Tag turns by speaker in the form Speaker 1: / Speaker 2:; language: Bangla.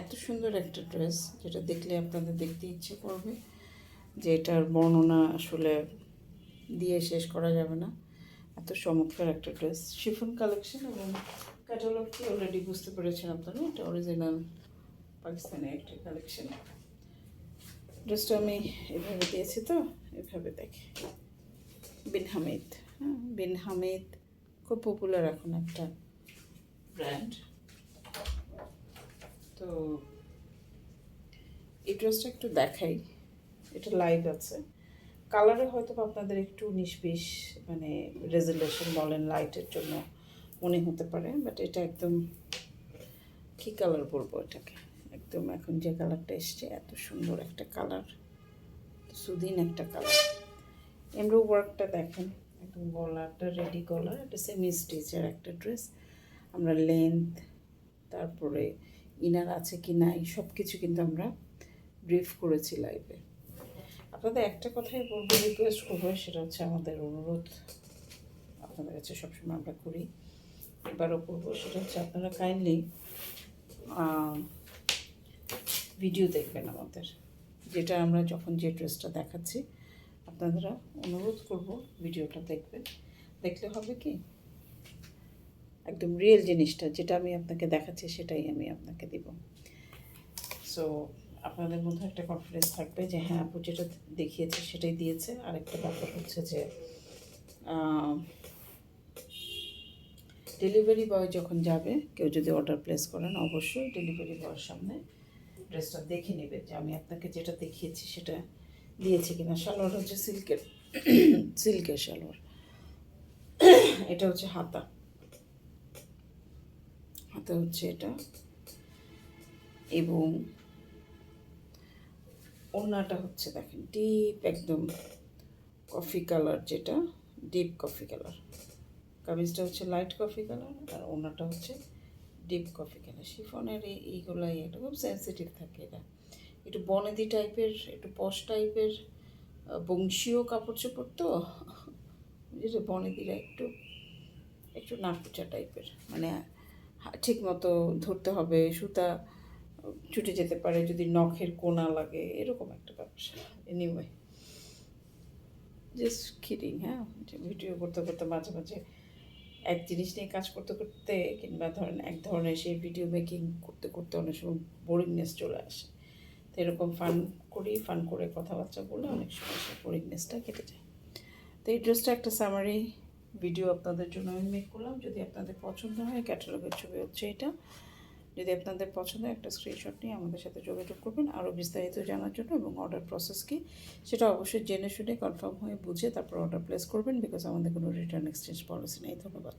Speaker 1: এত সুন্দর একটা ড্রেস যেটা দেখলে আপনাদের দেখতে ইচ্ছে করবে যে এটার বর্ণনা আসলে দিয়ে শেষ করা যাবে না। এত চমৎকার একটা ড্রেস। শিফন কালেকশন এবং ক্যাটালগটি অলরেডি বুঝতে পেরেছেন আপনারা? এটা অরিজিনাল পাকিস্তানের একটা কালেকশন। ড্রেসটা আমি এভাবে দিয়েছি তো, এভাবে দেখে। বিন হামিদ হ্যাঁ বিন হামিদ খুব পপুলার এখন একটা ব্র্যান্ড তো এই ড্রেসটা একটু দেখাই। এটা লাইভ আছে। কালারে হয়তো আপনাদের একটু বিশ মানে রেজুলেশন বলেন লাইটের জন্য মনে হতে পারে বাট এটা একদম কী কালার বলব এটাকে? একদম এখন যে কালারটা এসছে, এত সুন্দর একটা কালার সুদিন একটা কালার এমব্রো ওয়ার্কটা দেখেন, একদম গলাটা রেডি গলার, একটা সেমি স্টিচের একটা ড্রেস আমরা লেন্থ তারপরে ইনার আছে কি নাই সব কিছু কিন্তু আমরা ব্রিফ করেছি লাইভে। আপনাদের একটা কথাই বলব রিকোয়েস্ট করব, সেটা হচ্ছে আমাদের অনুরোধ আপনাদের কাছে সবসময় আমরা করি। এবারও করব সেটা হচ্ছে আপনারা কাইন্ডলি ভিডিও দেখবেন আমাদের, যেটা আমরা যখন যে ড্রেসটা দেখাচ্ছি আপনারা অনুরোধ করব ভিডিওটা দেখবেন। দেখলে হবে কি একদম রিয়েল জিনিসটা, যেটা আমি আপনাকে দেখাচ্ছি, সেটাই আমি আপনাকে দিব। সো আপনাদের মধ্যে একটা কনফিডেন্স থাকবে যে হ্যাঁ আপু যেটা দেখিয়েছে, সেটাই দিয়েছে। আরেকটা ব্যাপার হচ্ছে যে ডেলিভারি বয় যখন যাবে, কেউ যদি অর্ডার প্লেস করেন, অবশ্যই ডেলিভারি বয়ের সামনে ড্রেসটা দেখে নেবে যে, আমি আপনাকে যেটা দেখিয়েছি, সেটা দিয়েছি কিনা। সালোয়ার হচ্ছে সিল্কের সিল্কের সালোয়ার। এটা হচ্ছে হাতা। হাতা হচ্ছে এটা। এবং ওড়নাটা হচ্ছে দেখেন ডিপ একদম কফি কালার যেটা ডিপ কফি কালার কামিজটা হচ্ছে লাইট কফি কালার আর ওনাটা হচ্ছে ডিপ কফি কালার শিফনের এই, এইগুলাই একটা খুব সেন্সিটিভ থাকে এটা। একটু বনেদি টাইপের একটু পশ টাইপের বংশীয় কাপড় চোপড় তো যেটা বনেদিরা একটু একটু নাকুচা টাইপের মানে ঠিক মতো ধরতে হবে, সুতা ছুটে যেতে পারে যদি নখের কোনা লাগে, এরকম একটা ব্যবসা এনিওয়ে জাস্ট কিডিং হ্যাঁ? ভিডিও করতে করতে মাঝে মাঝে এক জিনিস নিয়ে কাজ করতে করতে কিংবা ধরেন এক ধরনের সেই ভিডিও মেকিং করতে করতে অনেক সময় বোরিংনেস চলে আসে। তো এরকম ফান করি ফান করে কথাবার্তা বলে অনেক সময় সেই বোরিংনেসটা কেটে যায়। তো এই ড্রেসটা একটা সামারি ভিডিও আপনাদের জন্য আমি মেক করলাম। যদি আপনাদের পছন্দ হয় ক্যাটালগের ছবি হচ্ছে এটা। যদি আপনাদের পছন্দ হয়, একটা স্ক্রিনশট নিয়ে আমাদের সাথে যোগাযোগ করবেন। আরও বিস্তারিত জানার জন্য এবং অর্ডার প্রসেস কী, সেটা অবশ্যই জেনে শুনে কনফার্ম হয়ে বুঝে তারপর অর্ডার প্লেস করবেন বিকজ আমাদের কোনো রিটার্ন এক্সচেঞ্জ পলিসি নেই। ধন্যবাদ।